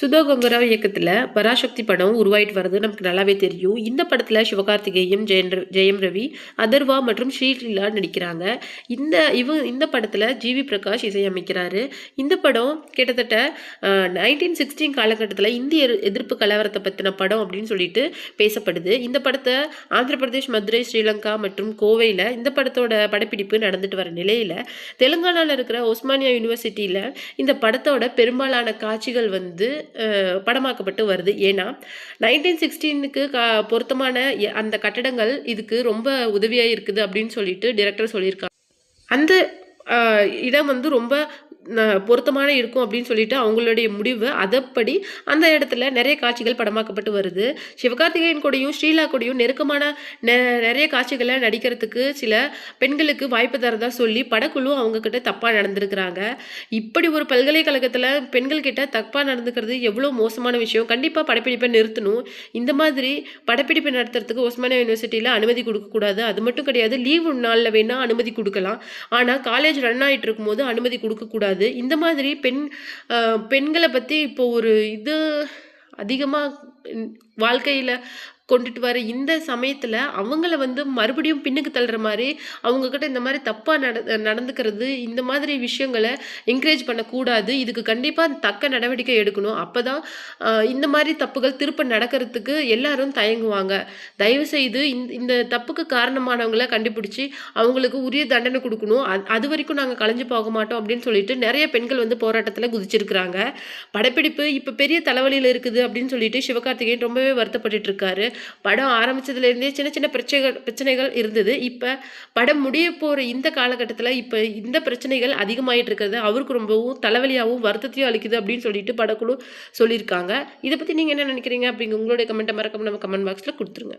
சுதோ கங்கராவ் இயக்கத்தில் பராசக்தி படம் உருவாயிட்டு வர்றது நமக்கு நல்லாவே தெரியும். இந்த படத்தில் சிவகார்த்திகேயம் ஜெயன் ர- ஜெயம் ரவி அதர்வா மற்றும் ஸ்ரீலீலா நடிக்கிறாங்க. இந்த இவ இந்த படத்தில் ஜிவி பிரகாஷ் இசையமைக்கிறாரு. இந்த படம் கிட்டத்தட்ட நைன்டீன் சிக்ஸ்டீன் காலகட்டத்தில் இந்திய எதிர்ப்பு கலவரத்தை பற்றின படம் அப்படின்னு சொல்லிட்டு பேசப்படுது. இந்த படத்தை ஆந்திர பிரதேஷ் மதுரை ஸ்ரீலங்கா மற்றும் கோவையில் இந்த படத்தோட படப்பிடிப்பு நடந்துட்டு வர நிலையில் தெலுங்கானாவில் இருக்கிற ஒஸ்மானியா யூனிவர்சிட்டியில் இந்த படத்தோட பெரும்பாலான காட்சிகள் வந்து படமாக்கப்பட்டு வருது. ஏன்னா நைன்டீன் சிக்ஸ்டீனுக்கு கா பொருத்தமான அந்த கட்டடங்கள் இதுக்கு ரொம்ப உதவியாக இருக்குது அப்படின்னு சொல்லிட்டு டிரெக்டர் சொல்லியிருக்காங்க அந்த இடம் வந்து ரொம்ப பொருத்தமான இருக்கும் அப்படின்னு சொல்லிட்டு அவங்களுடைய முடிவு. அதப்படி அந்த இடத்துல நிறைய காட்சிகள் படமாக்கப்பட்டு வருது. சிவகார்த்திகேயன் கூடயும் ஸ்ரீலா கூடயும் நெருக்கமான நெ- நிறைய காட்சிகளை நடிக்கிறதுக்கு சில பெண்களுக்கு வாய்ப்பு தரதா சொல்லி படக்குழு அவங்க கிட்ட தப்பாக நடந்திருக்கிறாங்க. இப்படி ஒரு பல்கலைக்கழகத்தில் பெண்கள் கிட்ட தப்பாக நடந்துக்கிறது எவ்வளோ மோசமான விஷயம். கண்டிப்பாக படப்பிடிப்பை நிறுத்தணும். இந்த மாதிரி படப்பிடிப்பை நடத்துறதுக்கு ஒஸ்மானியா யூனிவர்சிட்டியில் அனுமதி கொடுக்கக்கூடாது. அது மட்டும் கிடையாது லீவு நாளில் வேணால் அனுமதி கொடுக்கலாம். ஆனால் காலேஜ் ரன் ஆகிட்டு இருக்கும்போது அனுமதி கொடுக்கக்கூடாது. இந்த மாதிரி பெண் பெண்களை பற்றி இப்போ ஒரு இது அதிகமாக வாழ்க்கையில் கொண்டுட்டு வர இந்த சமயத்தில் அவங்கள வந்து மறுபடியும் பின்னுக்கு தள்ளுற மாதிரி அவங்கக்கிட்ட இந்த மாதிரி தப்பாக நட நடந்துக்கிறது இந்த மாதிரி விஷயங்களை என்கரேஜ் பண்ணக்கூடாது. இதுக்கு கண்டிப்பாக தக்க நடவடிக்கை எடுக்கணும். அப்போ தான் இந்த மாதிரி தப்புகள் திருப்ப நடக்கிறதுக்கு எல்லாரும் தயங்குவாங்க. தயவுசெய்து இந்த இந்த தப்புக்கு காரணமானவங்களை கண்டுபிடிச்சி அவங்களுக்கு உரிய தண்டனை கொடுக்கணும். அது அது வரைக்கும் நாங்கள் கலைஞ்சு போக மாட்டோம் அப்படின்னு சொல்லிட்டு நிறைய பெண்கள் வந்து போராட்டத்தில் குதிச்சிருக்கிறாங்க. படப்பிடிப்பு இப்போ பெரிய தலைவலியில் இருக்குது அப்படின்னு சொல்லிட்டு சிவகார்த்திகேயன் ரொம்பவே வருத்தப்பட்டு இருக்காரு. படம் ஆரம்பிச்சதுலேருந்தே சின்ன சின்ன பிரச்சனைகள் பிரச்சனைகள் இருந்தது. இப்போ படம் முடிய போகிற இந்த காலகட்டத்தில் இப்போ இந்த பிரச்சனைகள் அதிகமாகிட்டு இருக்கிறது. அவருக்கு ரொம்பவும் தலைவலியாகவும் வருத்தத்தையும் அளிக்குது அப்படின்னு சொல்லிட்டு படக்குழு சொல்லியிருக்காங்க. இதை பற்றி நீங்கள் என்ன நினைக்கிறீங்க அப்படிங்க உங்களுடைய கமெண்ட்டை மறக்காம நம்ம கமெண்ட் பாக்ஸில் கொடுத்துருங்க.